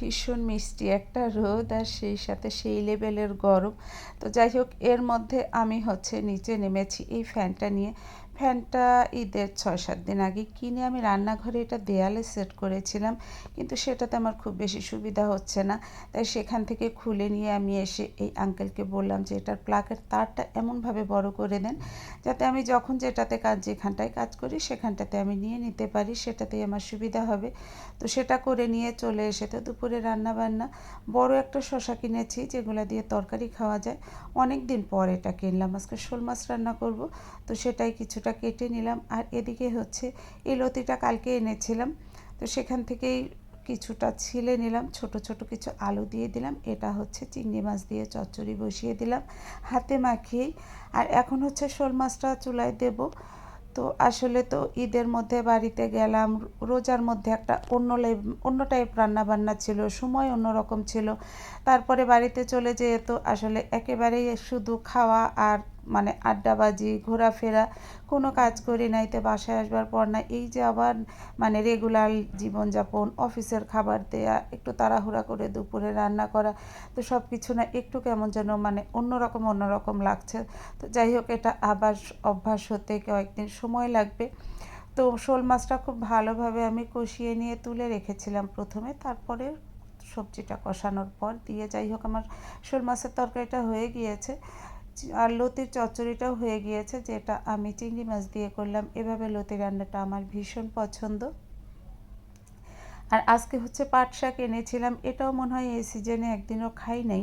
ভীষণ মিষ্টি একটা রোদ আর সেই সাথে সেই লেভেলের গরম। তো যাই হোক, এর মধ্যে আমি হচ্ছে নিচে নেমেছি এই ফ্যানটা নিয়ে। ফ্যানটা ঈদের ছয়, সাত দিন আগে কিনে আমি রান্নাঘরে এটা দেয়ালে সেট করেছিলাম। কিন্তু সেটাতে আমার খুব বেশি সুবিধা হচ্ছে না। তাই সেখান থেকে খুলে নিয়ে আমি এসে এই আঙ্কেলকে বললাম যে, এটার প্লাগের তারটা এমনভাবে বড় করে দেন যাতে আমি যখন যেটাতে কাজ, যেখানটায় কাজ করি, সেখানটাতে আমি নিয়ে নিতে পারি, সেটাতেই আমার সুবিধা হবে। তো সেটা করে নিয়ে চলে এসে তো দুপুরে রান্না বান্না বড় একটা শশা কিনেছি যেগুলো দিয়ে তরকারি খাওয়া যায়। অনেক দিন পর এটা কিনলাম। আজকে শোল মাছ রান্না করব। তো সেটাই কিছুটা কেটে নিলাম। আর এদিকে হচ্ছে এই লতিটা কালকে এনেছিলাম। তো সেখান থেকেই কিছুটা ছিলে নিলাম, ছোট ছোট কিছু আলু দিয়ে দিলাম। এটা হচ্ছে চিংড়ি মাছ দিয়ে চচ্চড়ি বসিয়ে দিলাম হাতে মাখিয়েই আর এখন হচ্ছে শোল মাছটা চুলায় দেব। তো আসলে তো ঈদের মধ্যে বাড়িতে গেলাম, রোজার মধ্যে একটা অন্য অন্য টাইপ রান্না বান্না ছিল, সময় অন্যরকম ছিল। তারপরে বাড়িতে চলে যেত আসলে একেবারেই শুধু খাওয়া আর মানে আড্ডাবাজি ঘোরাফেরা, কোনো কাজ করি নাই তো বাসায় আসবার পর না, এই যে আবার মানে রেগুলার জীবনযাপন অফিসের খাবার দেয়া, একটু তাড়াহুড়া করে দুপুরে রান্না করা, তো সব কিছু না একটু কেমন যেন মানে অন্যরকম অন্যরকম লাগছে। তো যাই হোক, এটা আবার অভ্যাস হতে কয়েকদিন সময় লাগবে। তো শোল মাছটা খুব ভালোভাবে আমি কষিয়ে নিয়ে তুলে রেখেছিলাম প্রথমে, তারপরে সবজিটা কষানোর পর দিয়ে যাই হোক, আমার শোল মাছের তরকারিটা হয়ে গিয়েছে। আর লতির চচ্চড়িটাও হয়ে গিয়েছে, যেটা আমি চিংড়ি মাছ দিয়ে করলাম। এভাবে লতি রান্নাটা আমার ভীষণ পছন্দ। আর আজকে হচ্ছে পাট শাক এনেছিলাম। এটাও মনে হয় এই সিজনে একদিনও খাই নাই।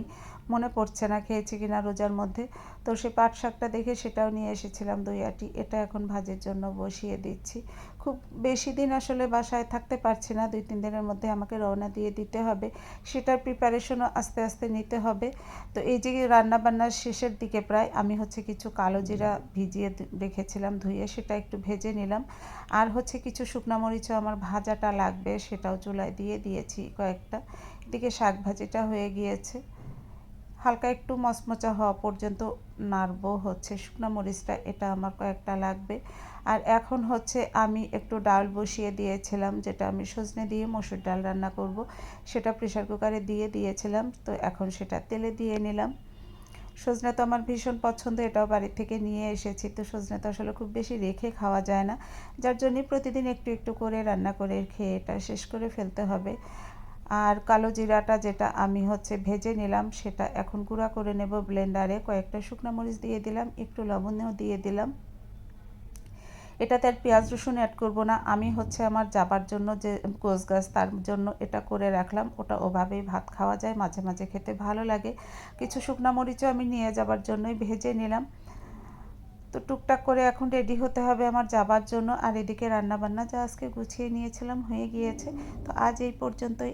মনে পড়ছে না, খেয়েছি কিনা রোজার মধ্যে। তো সে পাট শাকটা দেখে সেটাও নিয়ে এসেছিলাম দুই আটি। এটা এখন ভাজের জন্য বসিয়ে দিচ্ছি। খুব বেশি দিন আসলে বাসায় থাকতে পারছি না। দুই তিন দিনের মধ্যে আমাকে রওনা দিয়ে দিতে হবে। সেটার প্রিপারেশনও আস্তে আস্তে নিতে হবে। তো এই যে রান্না বান্নার শেষের দিকে প্রায় আমি হচ্ছে কিছু কালো জিরা ভিজিয়ে রেখেছিলাম ধুয়ে, সেটা একটু ভেজে নিলাম। আর হচ্ছে কিছু শুকনা মরিচও আমার ভাজাটা লাগবে, সেটাও চুলায় দিয়ে দিয়েছি কয়েকটা। এদিকে শাক ভাজিটা হয়ে গিয়েছে। হালকা একটু মচমচা হওয়া পর্যন্ত নাড়বো হচ্ছে। শুকনো মরিচটা, এটা আমার কয়েকটা লাগবে। আর এখন হচ্ছে আমি একটু ডাল বসিয়ে দিয়েছিলাম, যেটা আমি সজনে দিয়ে মসুর ডাল রান্না করব। সেটা প্রেশার কুকারে দিয়ে দিয়েছিলাম, তো এখন সেটা তেলে দিয়ে নিলাম। সজনে তো আমার ভীষণ পছন্দ, এটাও বাড়ি থেকে নিয়ে এসেছি, তো সজনে তো আসলে খুব বেশি রেখে খাওয়া যায় না। যার জন্যই প্রতিদিন একটু একটু করে রান্না করে খেয়ে এটা শেষ করে ফেলতে হবে। আর কালো জিরাটা যেটা আমি হচ্ছে ভেজে নিলাম, সেটা এখন গুঁড়া করে নেব ব্লেন্ডারে। কয়েকটা শুকনো মরিচ দিয়ে দিলাম, একটু লবণেও দিয়ে দিলাম। এটাতে আর পেঁয়াজ রসুন অ্যাড করব না। আমি হচ্ছে আমার যাবার জন্য যে গোস গাছ, তার জন্য এটা করে রাখলাম। ওটা ওভাবেই ভাত খাওয়া যায়, মাঝে মাঝে খেতে ভালো লাগে। কিছু শুকনো মরিচও আমি নিয়ে যাবার জন্যই ভেজে নিলাম। তো টুকটাক করে এখন রেডি হতে হবে আমার যাবার জন্য। আর এদিকে রান্নাবান্না যা আজকে গুছিয়ে নিয়েছিলাম, হয়ে গিয়েছে। তো আজ এই পর্যন্তই।